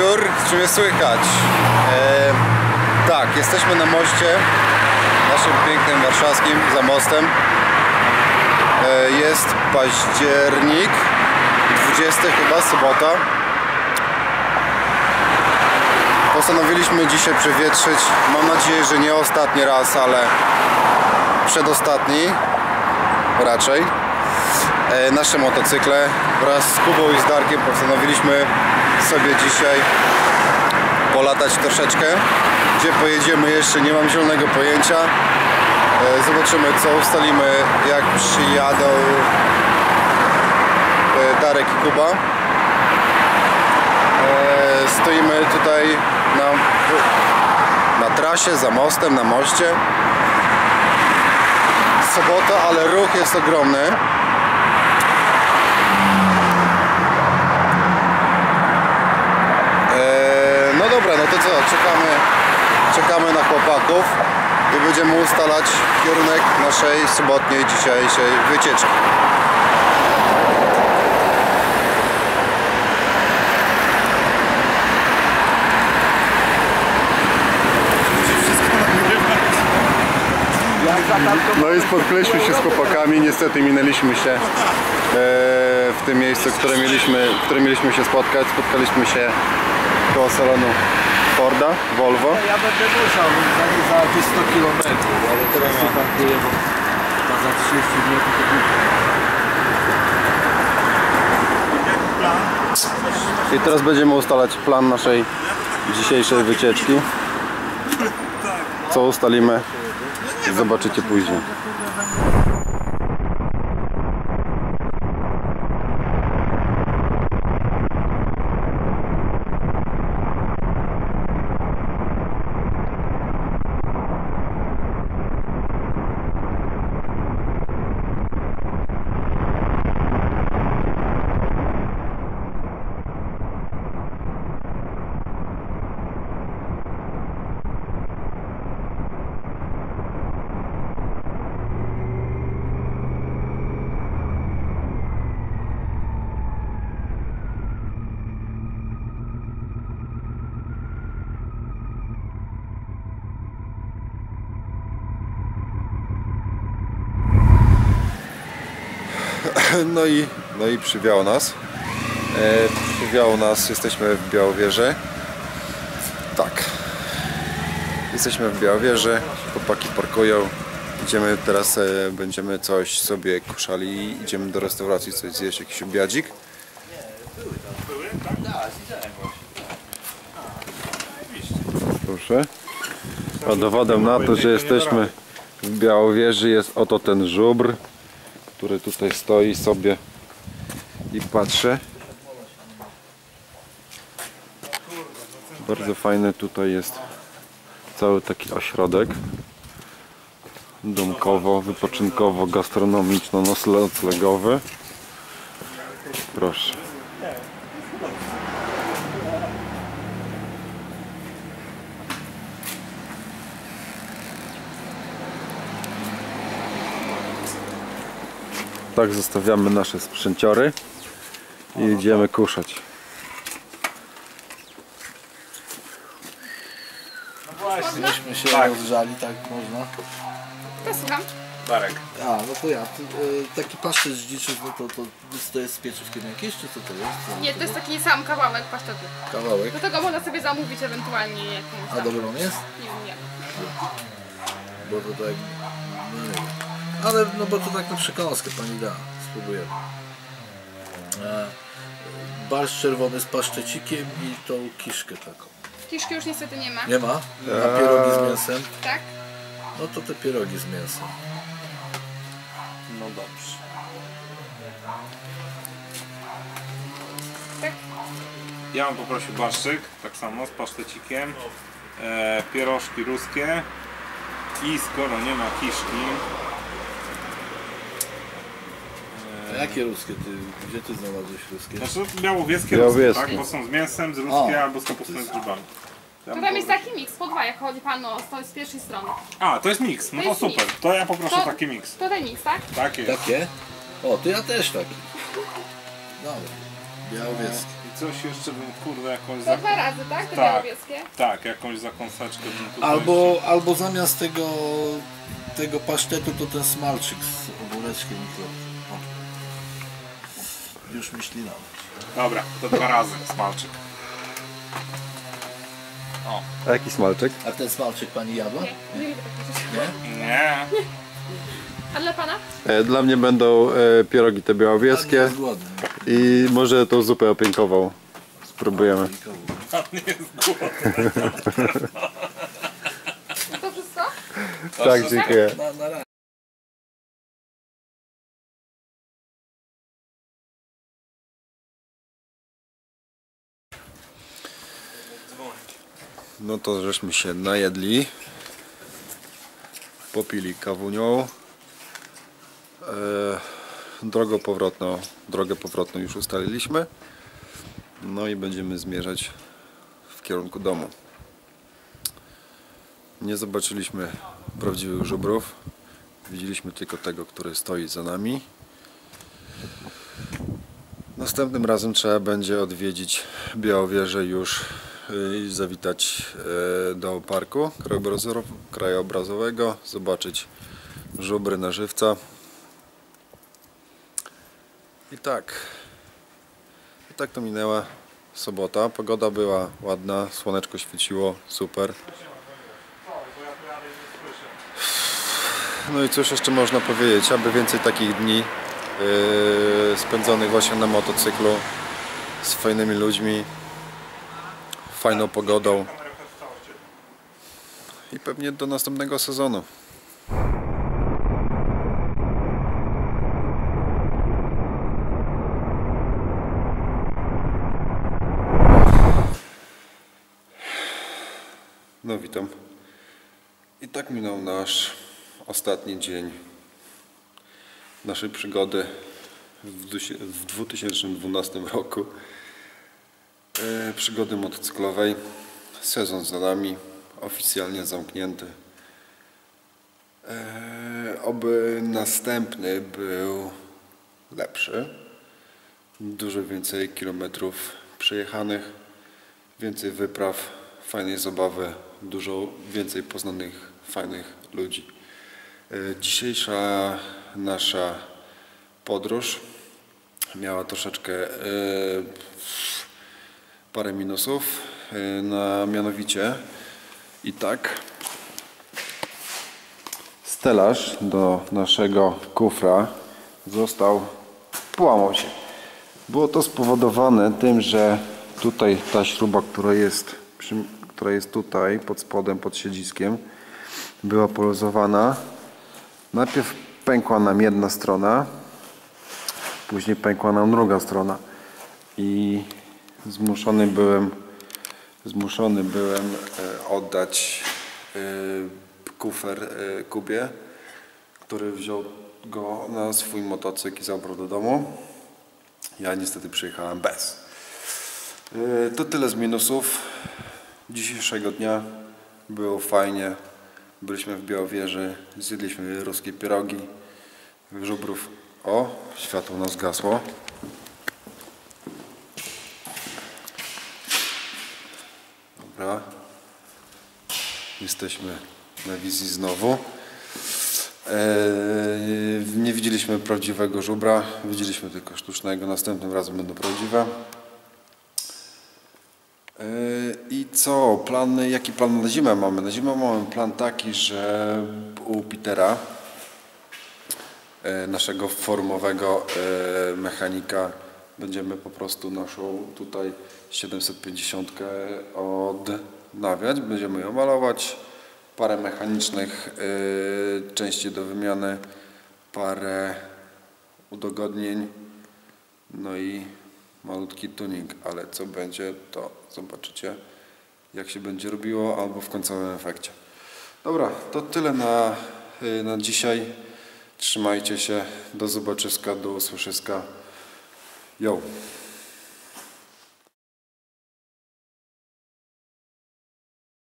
odbiór, czy mnie słychać? E, tak, jesteśmy na moście naszym pięknym warszawskim, za mostem. E, jest październik, 20 chyba, sobota. Postanowiliśmy dzisiaj przewietrzyć, mam nadzieję, że nie ostatni raz, ale przedostatni raczej e, nasze motocykle wraz z Kubą i z Darkiem postanowiliśmy sobie dzisiaj polatać troszeczkę. Gdzie pojedziemy jeszcze nie mam zielonego pojęcia. E, zobaczymy co ustalimy jak przyjadą e, Darek i Kuba. E, stoimy tutaj na, na trasie, za mostem, na moście. Sobota, ale ruch jest ogromny Eee, No dobra, no to co, czekamy, czekamy na chłopaków i będziemy ustalać kierunek naszej sobotniej dzisiejszej wycieczki. No i spotkaliśmy się z chłopakami, niestety minęliśmy się e, w tym miejscu, które mieliśmy, w którym mieliśmy się spotkać. Spotkaliśmy się koło salonu Forda, Volvo. Ja będę musiał za, za jakieś 100 km, ale teraz się parkuję, bo za 30 minut to kupię. I teraz będziemy ustalać plan naszej dzisiejszej wycieczki. Co ustalimy, zobaczycie później. No i, no i przywiało nas. E, przywiało nas, jesteśmy w Białowieży. Tak. Jesteśmy w Białowieży, chłopaki parkują. Idziemy teraz, e, będziemy coś sobie kuszali, idziemy do restauracji coś zjeść, jakiś obiadzik. Proszę. A dowodem na to, że jesteśmy w Białowieży jest oto ten żubr, który tutaj stoi sobie i patrzy. Bardzo fajny tutaj jest cały taki ośrodek domkowo, wypoczynkowo, gastronomiczno, noclegowy. Proszę. Tak zostawiamy nasze sprzęciory i idziemy kuszać. Myśmy się rozgrzali, tak można. To słucham. Darek. A, no to ja. To, y, taki pasztet z dziczy, no to, to, to jest z pieczywkiem jakieś, czy co to jest? Co? Nie, to jest taki sam kawałek pasztetu. Kawałek. Do tego można sobie zamówić ewentualnie jakąś A tam. dobry on jest? Nie wiem, nie. Bo to tak... No nie wiem. Ale no bo to tak na przekąskę pani da. Spróbujemy. E, barszcz czerwony z paszczecikiem i tą kiszkę taką. Kiszki już niestety nie ma. Nie ma? A pierogi z mięsem? Tak? No to te pierogi z mięsem. No dobrze. Tak? Ja bym poprosił barszczyk, tak samo z pasztecikiem, e, pierożki ruskie i skoro nie ma kiszki, A jakie ruskie? Ty, gdzie ty znalazłeś ruskie? znaczy białowieskie, Białowieskie. ruskie, tak? Bo są z mięsem, z ruskie O. albo z kapustą z grzybami. To tam jest taki miks po dwa, jak chodzi pan o z, z pierwszej strony. A, to jest miks, no To to jest super. miks. To ja poproszę To- taki miks. To ten miks, tak? Tak jest. Takie? O, to ja też taki. Dobra. Białowieski. I coś jeszcze bym kurde jakąś To za... dwa razy, tak? Te Tak. białowieskie? Tak, jakąś zakąsaczkę bym tutaj Albo, albo zamiast tego, tego pasztetu to ten smalczyk z ogóreczkiem i to. Już myśli nawet. Dobra, to dwa razy smalczyk. O, A jaki smalczyk? A ten smalczyk pani jadła? Nie, nie. Nie? nie. A dla pana? E, Dla mnie będą e, pierogi te białowieskie i może tą zupę opienkową spróbujemy. Pan jest głodny. To wszystko? Tak, dziękuję. No to żeśmy się najedli. Popili kawunią. E, drogą powrotną, drogę powrotną już ustaliliśmy. No i będziemy zmierzać w kierunku domu. Nie zobaczyliśmy prawdziwych żubrów. Widzieliśmy tylko tego, który stoi za nami. Następnym razem trzeba będzie odwiedzić Białowieżę już i zawitać y, do parku krajobrazo- krajobrazowego, zobaczyć żubry na żywca. I tak. I tak to minęła sobota. Pogoda była ładna, słoneczko świeciło, super. No i cóż jeszcze można powiedzieć, aby więcej takich dni yy, spędzonych właśnie na motocyklu z fajnymi ludźmi, fajną pogodą i pewnie do następnego sezonu. No witam. I tak minął nasz ostatni dzień naszej przygody w dusie- w 2012 roku. E, Przygody motocyklowej. Sezon za nami, oficjalnie zamknięty. E, Oby następny był lepszy. Dużo więcej kilometrów przejechanych, więcej wypraw, fajnej zabawy, dużo więcej poznanych fajnych ludzi. E, Dzisiejsza nasza podróż miała troszeczkę parę minusów, e, na mianowicie i tak stelaż do naszego kufra został, połamał się. Było to spowodowane tym, że tutaj ta śruba, która jest, która jest tutaj pod spodem, pod siedziskiem, była poluzowana. Najpierw pękła nam jedna strona, później pękła nam druga strona i zmuszony byłem zmuszony byłem e, oddać e, kufer e, Kubie, który wziął go na swój motocykl i zabrał do domu. Ja niestety przyjechałem bez. To tyle z minusów dzisiejszego dnia. Było fajnie. Byliśmy w Białowieży, zjedliśmy ruskie pierogi, żubrów. O, światło nas zgasło. Dobra. Jesteśmy na wizji znowu. Eee, nie widzieliśmy prawdziwego żubra, widzieliśmy tylko sztucznego. Następnym razem będą prawdziwe. Eee, I co? Plan, jaki plan na zimę mamy? Na zimę mamy plan taki, że u Petera, e, naszego formowego e, mechanika, będziemy po prostu naszą tutaj 750 odnawiać. Będziemy ją malować. Parę mechanicznych e, części do wymiany, parę udogodnień, no i malutki tuning, ale co będzie, to zobaczycie jak się będzie robiło albo w końcowym efekcie. Dobra, to tyle na, y, na dzisiaj. Trzymajcie się, do zobaczyska, do usłyszyska. Yo!